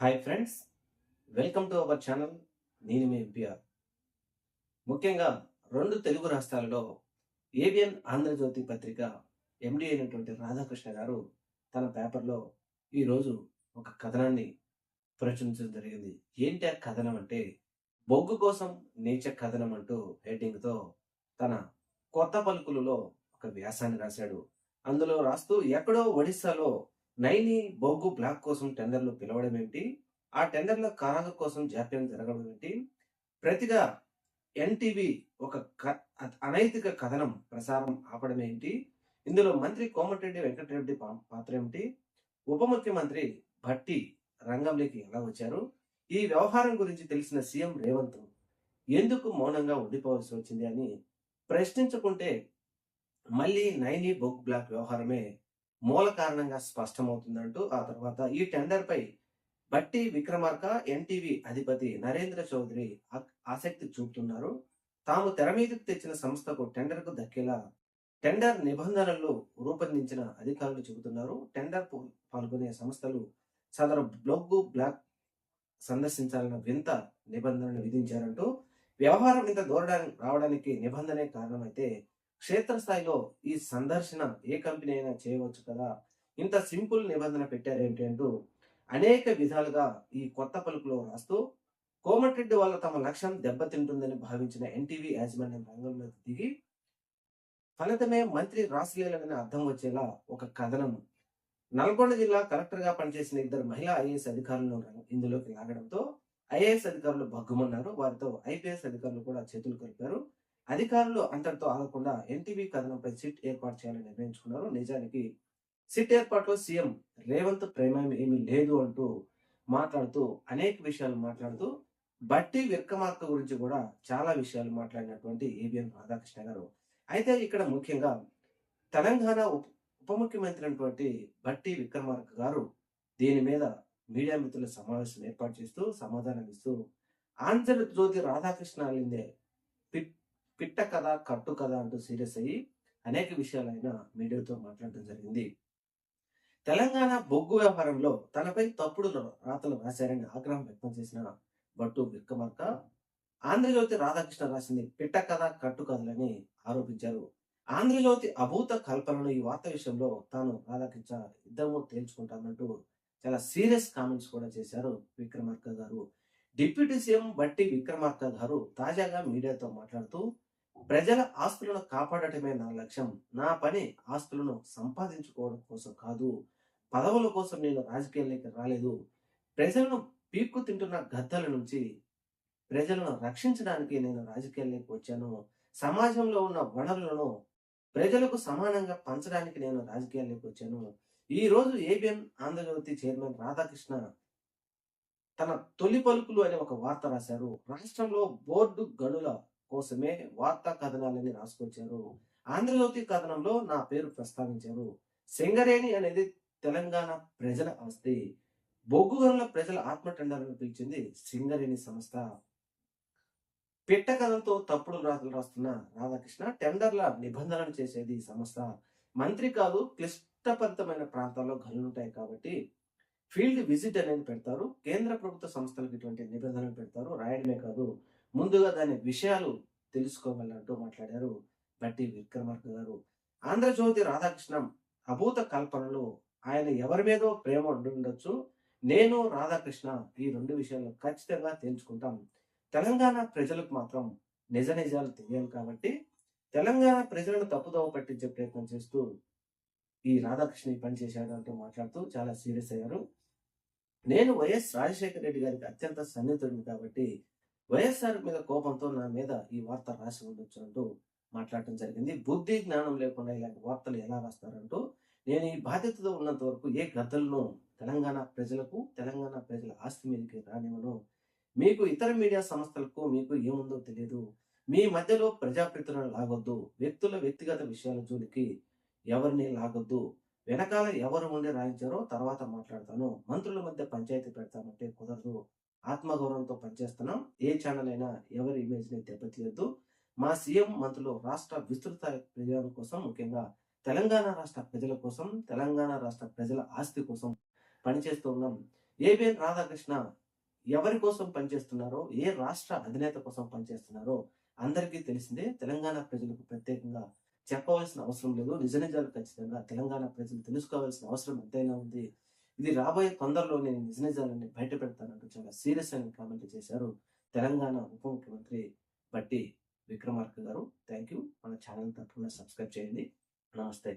Hi friends welcome to our channel నేను మీ MPR ముఖ్యంగా రెండు తెలుగు రాష్ట్రాలలో ఏబిఎన్ ఆంధ్రజ్యోతి పత్రిక ఎండి అయినటువంటి రాధాకృష్ణ గారు తన పేపర్లో ఈరోజు ఒక కథనాన్ని ప్రచురించడం జరిగింది. ఏంటి ఆ కథనం అంటే బొగ్గు కోసం నేచ కథనం అంటూ హెడ్డింగ్తో తన కొత్త పలుకులలో ఒక వ్యాసాన్ని రాశాడు. అందులో రాస్తూ ఎక్కడో ఒడిస్సాలో నైని బొగ్గు బ్లాక్ కోసం టెండర్లు పిలవడం ఏంటి? ఆ టెండర్ల కారాగ కోసం జాప్యం జరగడం ఏంటి? ప్రతిగా ఎన్టీవీ ఒక క- అనైతిక కథనం ప్రసారం ఆపడం ఏంటి? ఇందులో మంత్రి కోమటిరెడ్డి వెంకటరెడ్డి పా- పాత్ర ఏమిటి? ఉప ముఖ్యమంత్రి భట్టి రంగంలోకి ఎలా వచ్చారు? ఈ వ్యవహారం గురించి తెలిసిన సీఎం రేవంత్ ఎందుకు మౌనంగా ఉండిపోవాల్సి వచ్చింది అని ప్రశ్నించుకుంటే మళ్ళీ నైని బొగ్ బ్లాక్ వ్యవహారమే మూల కారణంగా స్పష్టమవుతుందంటూ ఆ తర్వాత ఈ టెండర్పై బట్టి విక్రమార్క ఎన్టీవీ అధిపతి నరేంద్ర చౌదరి ఆసక్తి చూపుతున్నారు. తాము తెర మీదకు తెచ్చిన సంస్థకు టెండర్కు దక్కేలా టెండర్ నిబంధనలు రూపొందించిన అధికారులు చెబుతున్నారు. టెండర్ పాల్గొనే సంస్థలు సదరు బ్లొగ్గు బ్లాక్ సందర్శించాలన్న వింత నిబంధనలు విధించారంటూ వ్యవహారం ఇంత దూరడానికి రావడానికి నిబంధనే కారణమైతే క్షేత్రస్థాయిలో ఈ సందర్శన ఏ కంపెనీ అయినా చేయవచ్చు కదా. ఇంత సింపుల్ నిబంధన పెట్టారేంటి అంటూ అనేక విధాలుగా ఈ కొత్త పలుకులో రాస్తూ కోమటిరెడ్డి వల్ల తమ లక్ష్యం దెబ్బతింటుందని భావించిన ఎన్టీవీ యాజమాన్యం రంగంలోకి దిగి ఫలితమే మంత్రి రాసలీలని అర్థం వచ్చేలా ఒక కథనం. నల్గొండ జిల్లా కలెక్టర్గా పనిచేసిన ఇద్దరు మహిళా ఐఏఎస్ అధికారులను ఇందులోకి లాగడంతో ఐఏఎస్ అధికారులు భగ్గుమన్నారు. వారితో ఐపీఎస్ అధికారులు కూడా చేతులు కలిపారు. అధికారులు అంతటితో ఆగకుండా ఎన్టీవీ కథనంపై సిట్ ఏర్పాటు చేయాలని నిర్ణయించుకున్నారు. నిజానికి సిట్ ఏర్పాటులో సీఎం రేవంత్ ప్రేమ ఏమీ లేదు అంటూ మాట్లాడుతూ అనేక విషయాలు మాట్లాడుతూ బట్టి విక్రమార్క గురించి కూడా చాలా విషయాలు మాట్లాడినటువంటి ఏబిఎన్ రాధాకృష్ణ గారు. అయితే ఇక్కడ ముఖ్యంగా తెలంగాణ ఉప ఉప ముఖ్యమంత్రి అయినటువంటి బట్టి విక్రమార్క గారు దీని మీద మీడియా మిత్రుల సమావేశం ఏర్పాటు చేస్తూ సమాధానం ఇస్తూ ఆంధ్రజ్యోతి రాధాకృష్ణ అలిందే పిట్- పిట్ట కథ కట్టు కథ అంటూ సీరియస్ అయ్యి అనేక విషయాలైన మీడియాతో మాట్లాడటం జరిగింది. తెలంగాణ బొగ్గు వ్యవహారంలో తనపై తప్పుడు రాతలు రాశారని ఆగ్రహం వ్యక్తం చేసిన భట్టు విక్రమార్క ఆంధ్రజ్యోతి రాధాకృష్ణ రాసింది పిట్ట కథ కట్టు కథలని ఆరోపించారు. ఆంధ్రజ్యోతి అభూత కల్పనను ఈ వార్త విషయంలో తాను రాధాకృష్ణ ఇద్దరము తేల్చుకుంటానంటూ చాలా సీరియస్ కామెంట్స్ కూడా చేశారు విక్రమార్క గారు. డిప్యూటీ సీఎం బట్టి విక్రమార్క గారు తాజాగా మీడియాతో మాట్లాడుతూ ప్రజల ఆస్తులను కాపాడటమే నా లక్ష్యం. నా పని ఆస్తులను సంపాదించుకోవడం కోసం కాదు. పదవుల కోసం నేను రాజకీయాల్లోకి రాలేదు. ప్రజలను పీక్కు తింటున్న గద్దల నుంచి ప్రజలను రక్షించడానికి నేను రాజకీయాల్లోకి వచ్చాను. సమాజంలో ఉన్న వనరులను ప్రజలకు సమానంగా పంచడానికి నేను రాజకీయాల్లోకి వచ్చాను. ఈ రోజు ఏబిఎన్ ఆంధ్రజ్యోతి చైర్మన్ రాధాకృష్ణ తన తొలి పలుకులు అనే ఒక వార్త రాశారు. రాష్ట్రంలో బోర్డు గనుల కోసమే వార్తా కథనాలని రాసుకొచ్చారు. ఆంధ్రజ్యోతి కథనంలో నా పేరు ప్రస్తావించారు. సింగరేణి అనేది తెలంగాణ ప్రజల ఆస్తి. బొగ్గుగనుల ప్రజల ఆత్మ టెండర్లను పిలిచింది సింగరేణి సంస్థ. పిట్ట కథలతో తప్పుడు రాతలు రాస్తున్న రాధాకృష్ణ టెండర్ల నిబంధనలు చేసేది సంస్థ. మంత్రి కాదు క్లిష్టపరితమైన ప్రాంతాల్లో గనులుంటాయి కాబట్టి ఫీల్డ్ విజిట్ అనేది పెడతారు. కేంద్ర ప్రభుత్వ సంస్థలకు ఇటువంటి నిబంధనలు పెడతారు. రాయడమే కాదు ముందుగా దాని విషయాలు తెలుసుకోవాలంటూ మాట్లాడారు బట్టి విక్రమార్క గారు. ఆంధ్రజ్యోతి రాధాకృష్ణం అభూత కల్పనలు ఆయన ఎవరి మీదో ప్రేమ ఉండి ఉండొచ్చు. నేను రాధాకృష్ణ ఈ రెండు విషయాలు ఖచ్చితంగా తేల్చుకుంటాం తెలంగాణ ప్రజలకు మాత్రం నిజ నిజాలు తెలియాలి కాబట్టి తెలంగాణ ప్రజలను తప్పుదోవ పట్టించే ప్రయత్నం చేస్తూ ఈ రాధాకృష్ణ ఈ పని చేశాడు అంటూ మాట్లాడుతూ చాలా సీరియస్ అయ్యారు. నేను వైఎస్ రాజశేఖర రెడ్డి గారికి అత్యంత సన్నిహితుడిని కాబట్టి వైఎస్ఆర్ మీద కోపంతో నా మీద ఈ వార్త రాసి ఉండొచ్చు అంటూ మాట్లాడటం జరిగింది. బుద్ధి జ్ఞానం లేకుండా ఇలాంటి వార్తలు ఎలా రాస్తారంటూ నేను ఈ బాధ్యతతో ఉన్నంత వరకు ఏ గద్దలను తెలంగాణ ప్రజలకు తెలంగాణ ప్రజల ఆస్తి మీదకి రానివ్వను. మీకు ఇతర మీడియా సంస్థలకు మీకు ఏముందో తెలియదు మీ మధ్యలో ప్రజాప్రతినిధులను లాగొద్దు. వ్యక్తుల వ్యక్తిగత విషయాల జోలికి ఎవరిని లాగొద్దు. వెనకాల ఎవరు ఉండి రాయించారో తర్వాత మాట్లాడతాను. మంత్రుల మధ్య పంచాయతీ పెడతామంటే కుదరదు. ఆత్మగౌరవంతో పనిచేస్తున్నాం. ఏ ఛానల్ అయినా ఎవరి ఇమేజ్ని దెబ్బతీయొద్దు. మా సీఎం మంత్రులు రాష్ట్ర విస్తృత ప్రయోజనం కోసం ముఖ్యంగా తెలంగాణ రాష్ట్ర ప్రజల కోసం తెలంగాణ రాష్ట్ర ప్రజల ఆస్తి కోసం పనిచేస్తూ ఉన్నాం. ఏబిఎన్ రాధాకృష్ణ ఎవరి కోసం పనిచేస్తున్నారో ఏ రాష్ట్ర అధినేత కోసం పనిచేస్తున్నారో అందరికీ తెలిసిందే. తెలంగాణ ప్రజలకు ప్రత్యేకంగా చెప్పవలసిన అవసరం లేదు. నిజ నిజాలు ఖచ్చితంగా తెలంగాణ ప్రజలు తెలుసుకోవాల్సిన అవసరం ఎంతైనా ఉంది. ఇది రాబోయే తొందరలో నేను నిజ నిజాలని బయట పెడతానంటూ చాలా సీరియస్ అయిన కామెంట్ చేశారు తెలంగాణ ఉప ముఖ్యమంత్రి బట్టి విక్రమార్క గారు. థ్యాంక్ యూ మన ఛానల్ తప్పకుండా సబ్స్క్రైబ్ చేయండి. నమస్తే.